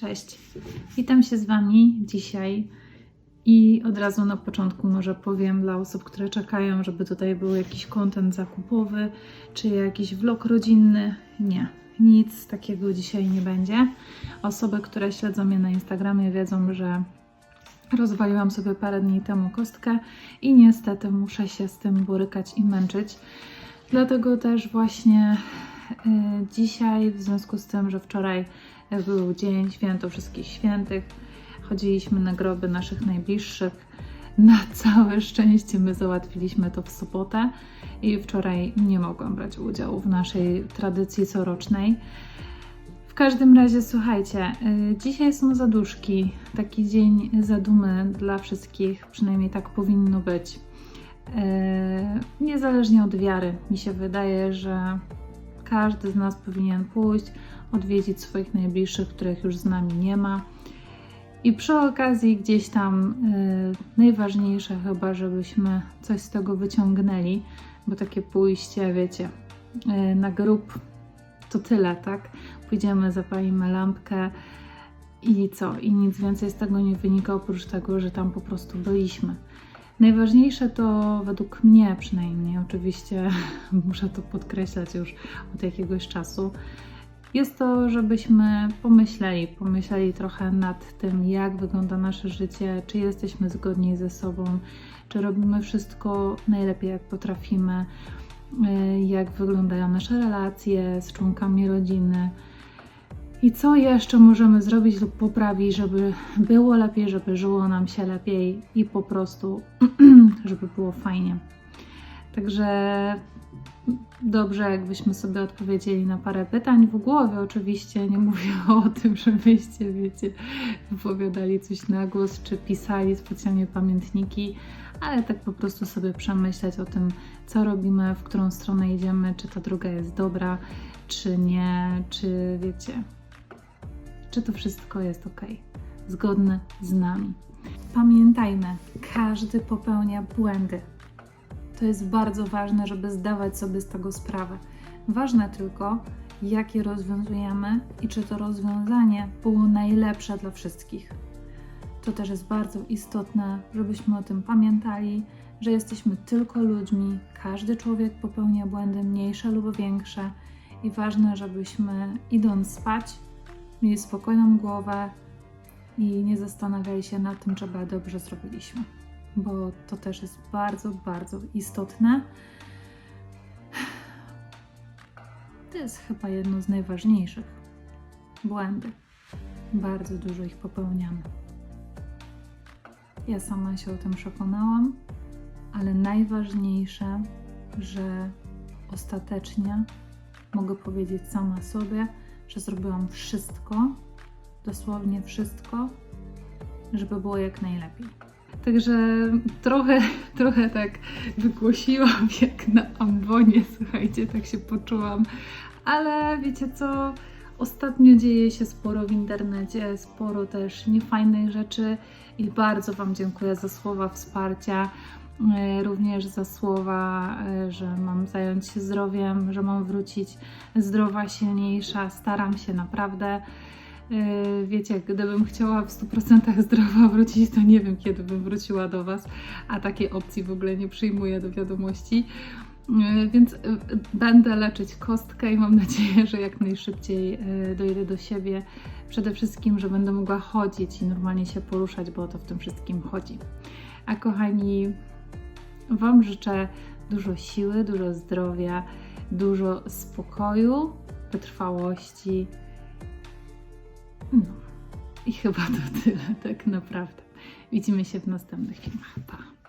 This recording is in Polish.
Cześć. Witam się z Wami dzisiaj i od razu na początku może powiem dla osób, które czekają, żeby tutaj był jakiś kontent zakupowy czy jakiś vlog rodzinny. Nie, nic takiego dzisiaj nie będzie. Osoby, które śledzą mnie na Instagramie wiedzą, że rozwaliłam sobie parę dni temu kostkę i niestety muszę się z tym borykać i męczyć. Dlatego też właśnie dzisiaj, w związku z tym, że wczoraj był dzień święto wszystkich świętych, chodziliśmy na groby naszych najbliższych. Na całe szczęście my załatwiliśmy to w sobotę i wczoraj nie mogłam brać udziału w naszej tradycji corocznej. W każdym razie, słuchajcie, y, dzisiaj są zaduszki, taki dzień zadumy dla wszystkich, przynajmniej tak powinno być. Y, Niezależnie od wiary, mi się wydaje, że każdy z nas powinien pójść, odwiedzić swoich najbliższych, których już z nami nie ma. I przy okazji gdzieś tam y, najważniejsze chyba, żebyśmy coś z tego wyciągnęli, bo takie pójście, wiecie, y, na grób to tyle, tak? Pójdziemy, zapalimy lampkę i co? I nic więcej z tego nie wynika, oprócz tego, że tam po prostu byliśmy. Najważniejsze to według mnie przynajmniej, oczywiście muszę to podkreślać już od jakiegoś czasu, jest to, żebyśmy pomyśleli, pomyśleli trochę nad tym, jak wygląda nasze życie, czy jesteśmy zgodni ze sobą, czy robimy wszystko najlepiej, jak potrafimy, y, jak wyglądają nasze relacje z członkami rodziny. I co jeszcze możemy zrobić lub poprawić, żeby było lepiej, żeby żyło nam się lepiej i po prostu, żeby było fajnie. Także dobrze, jakbyśmy sobie odpowiedzieli na parę pytań w głowie. Oczywiście nie mówię o tym, żebyście, wiecie, wypowiadali coś na głos czy pisali specjalnie pamiętniki, ale tak po prostu sobie przemyśleć o tym, co robimy, w którą stronę idziemy, czy ta droga jest dobra, czy nie, czy wiecie, czy to wszystko jest ok, zgodne z nami. Pamiętajmy, każdy popełnia błędy. To jest bardzo ważne, żeby zdawać sobie z tego sprawę. Ważne tylko, jak je rozwiązujemy i czy to rozwiązanie było najlepsze dla wszystkich. To też jest bardzo istotne, żebyśmy o tym pamiętali, że jesteśmy tylko ludźmi, każdy człowiek popełnia błędy mniejsze lub większe i ważne, żebyśmy idąc spać, mieli spokojną głowę i nie zastanawiali się nad tym, czy dobrze zrobiliśmy bo to też jest bardzo, bardzo istotne. To jest chyba jedno z najważniejszych. Błędy. Bardzo dużo ich popełniamy. Ja sama się o tym przekonałam, ale najważniejsze, że ostatecznie mogę powiedzieć sama sobie, że zrobiłam wszystko, dosłownie wszystko, żeby było jak najlepiej. Także trochę, trochę tak wygłosiłam jak na ambonie, słuchajcie, tak się poczułam. Ale wiecie co? Ostatnio dzieje się sporo w internecie, sporo też niefajnych rzeczy i bardzo Wam dziękuję za słowa wsparcia, również za słowa, e, że mam zająć się zdrowiem, że mam wrócić zdrowa, silniejsza. Staram się naprawdę. Yy, Wiecie, gdybym chciała w 100% zdrowa wrócić, to nie wiem, kiedy bym wróciła do Was, a takiej opcji w ogóle nie przyjmuję do wiadomości. Więc będę leczyć kostkę i mam nadzieję, że jak najszybciej dojdę do siebie. Przede wszystkim, że będę mogła chodzić i normalnie się poruszać, bo o to w tym wszystkim chodzi. A kochani, Wam życzę dużo siły, dużo zdrowia, dużo spokoju, wytrwałości. No. I chyba to tyle, tak naprawdę. Widzimy się w następnych filmach. Pa!